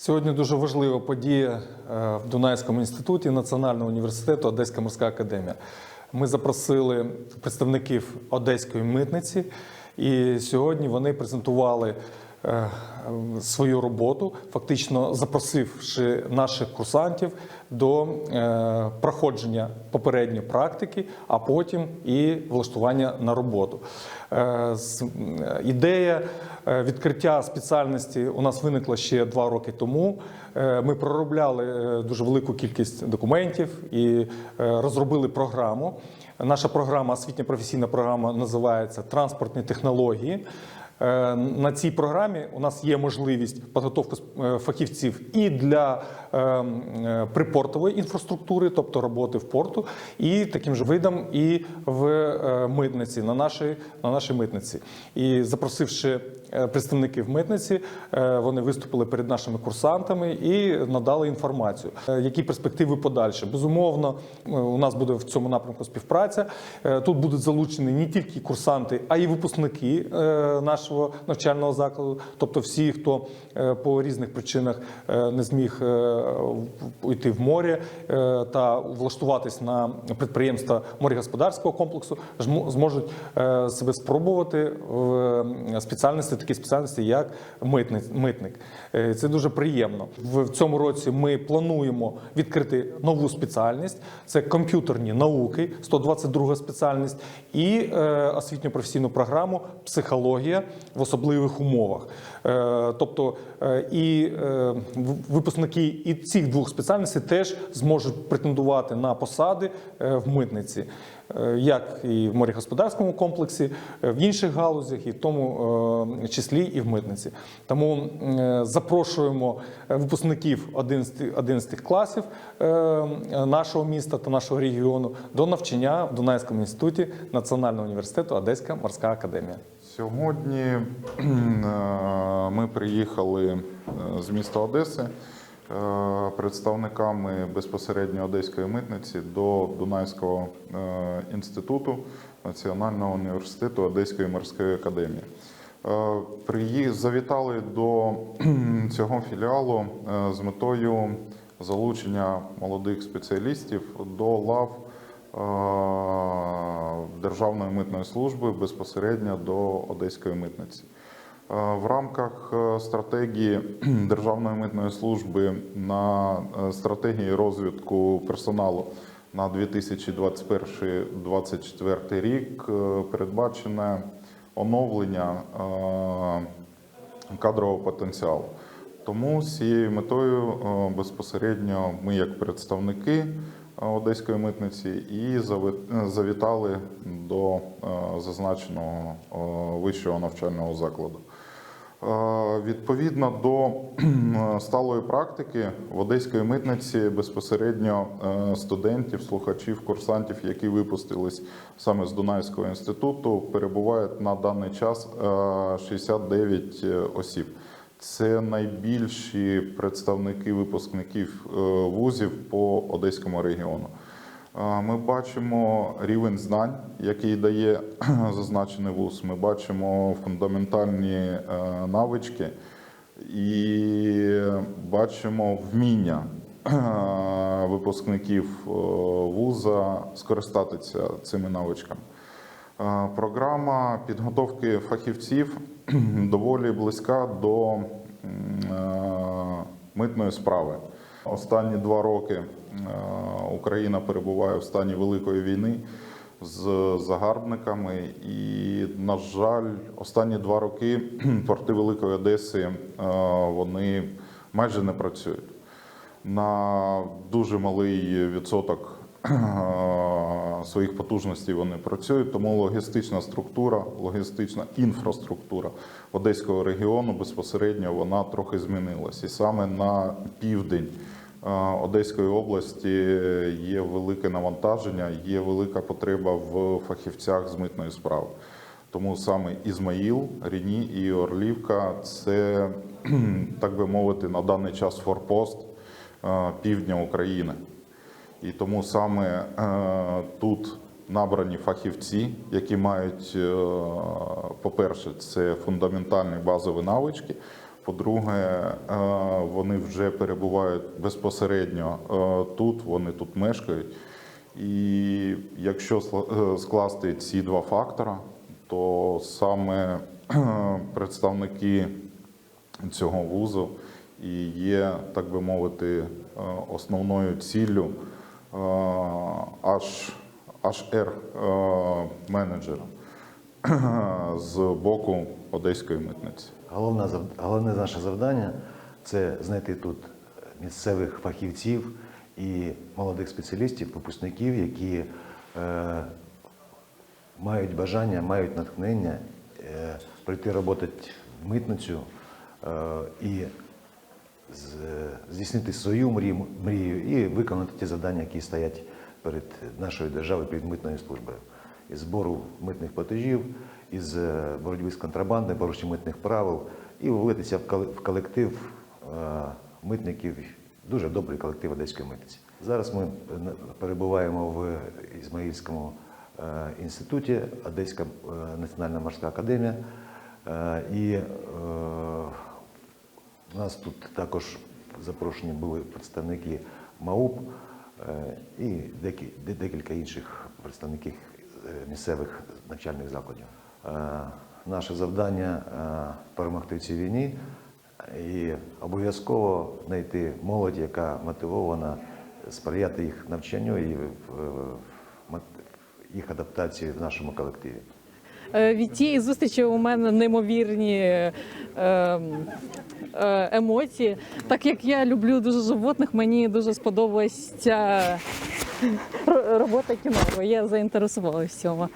Сьогодні дуже важлива подія е, в Дунайському інституті Національного університету Одеська морська академія. Ми запросили представників Одеської митниці, і сьогодні вони презентували свою роботу, фактично запросивши наших курсантів до е, проходження попередньої практики, а потім і влаштування на роботу. Е, Ідея е, відкриття спеціальності у нас виникла ще два роки тому. Е, Ми проробляли е, дуже велику кількість документів і е, розробили програму. Наша програма, освітня професійна програма, називається Транспортні технології. Е, На цій програмі у нас є можливість підготовки е, фахівців і для е, припортової інфраструктури, тобто роботи в порту, і таким же видом і в митниці на нашій, на нашій митниці. І запросивши представників митниці, вони виступили перед нашими курсантами і надали інформацію. Які перспективи подальше? Безумовно, у нас буде в цьому напрямку співпраця. Тут будуть залучені не тільки курсанти, а й випускники е, нашого навчального закладу, тобто всі, хто е, по різних причинах е, не зміг е, йти в море та влаштуватись на підприємства морегосподарського комплексу, зможуть себе спробувати в спеціальності, такі спеціальності, як митник. Це дуже приємно. В цьому році ми плануємо відкрити нову спеціальність. Це комп'ютерні науки, 122 спеціальність, і освітньо-професійну програму психологія в особливих умовах. Е, Тобто е, і е, випускники і цих двох спеціальностей теж зможуть претендувати на посади в митниці, як і в морегосподарському комплексі, в інших галузях, і в тому числі і в митниці. Тому запрошуємо випускників 11, 11 класів нашого міста та нашого регіону до навчання в Дунайському інституті Національного університету Одеська морська академія. Сьогодні ми приїхали е, з міста Одеси е, представниками безпосередньо Одеської митниці до Дунайського е, інституту Національного університету Одеської морської академії. Завітали до цього філіалу з метою залучення молодих спеціалістів до лав Державної митної служби безпосередньо до Одеської митниці. Е, В рамках е, стратегії Державної митної служби на е, стратегії розвитку персоналу на 2021-2024 рік передбачене оновлення кадрового потенціалу. Тому з цією метою безпосередньо ми, як представники Одеської митниці, і завітали до зазначеного вищого навчального закладу. Е, Відповідно до сталої практики в Одеської митниці безпосередньо е, студентів, слухачів, курсантів, які випустились саме з Дунайського інституту, перебувають на даний час е, 69 осіб. Це найбільші представники випускників е, вузів по Одеському регіону. Ми бачимо рівень знань, який дає зазначений вуз. Ми бачимо фундаментальні е, навички і бачимо вміння е, випускників е, вуза скористатися цими навичками. Програма підготовки фахівців доволі близька до митної справи. Останні два роки е, Україна перебуває в стані великої війни з загарбниками, і, на жаль, останні два роки порти Великої Одеси е, вони майже не працюють. На дуже малий відсоток е, своїх потужностей вони працюють, тому логістична структура, логістична інфраструктура Одеського регіону безпосередньо вона трохи змінилась. І саме на південь е, Одеської області є велике навантаження, є велика потреба в фахівцях з митної справи. Тому саме Ізмаїл, Ріні і Орлівка це, так би мовити, на даний час форпост е, півдня України. І тому саме е, тут набрані фахівці, які мають, е, по-перше, це фундаментальні базові навички. По-друге, е, вони вже перебувають безпосередньо тут, вони тут мешкають. І якщо скласти ці два фактора, то саме представники цього вузу і є, так би мовити, основною ціллю е, аж HR е, з боку Одеської митниці. Головне, головне наше завдання це знайти тут місцевих фахівців і молодих спеціалістів, випускників, які е, мають бажання, мають натхнення е, прийти працювати в митницю е, і здійснити свою мрію, мрію і виконати ті завдання, які стоять перед нашою державою, перед митною службою. Із збору митних платежів, із е, боротьби з контрабандою, порушення митних правил і влитися в колектив е, митників, дуже добрий колектив Одеської митниці. Зараз ми е, перебуваємо в Ізмаїльському інституті, Одеська національна морська академія. І у нас тут також запрошені були представники МАУП е, і декілька інших представників е, місцевих навчальних закладів. Е, Наше завдання перемогти в цій війні і обов'язково знайти молодь, яка мотивована сприяти їх навчанню і їх адаптації в нашому колективі. Е, Від тієї зустрічі у мене неймовірні е, е, емоції. Так як я люблю дуже животних, мені дуже сподобалась ця робота кіно. Я заінтересувалася в цьому.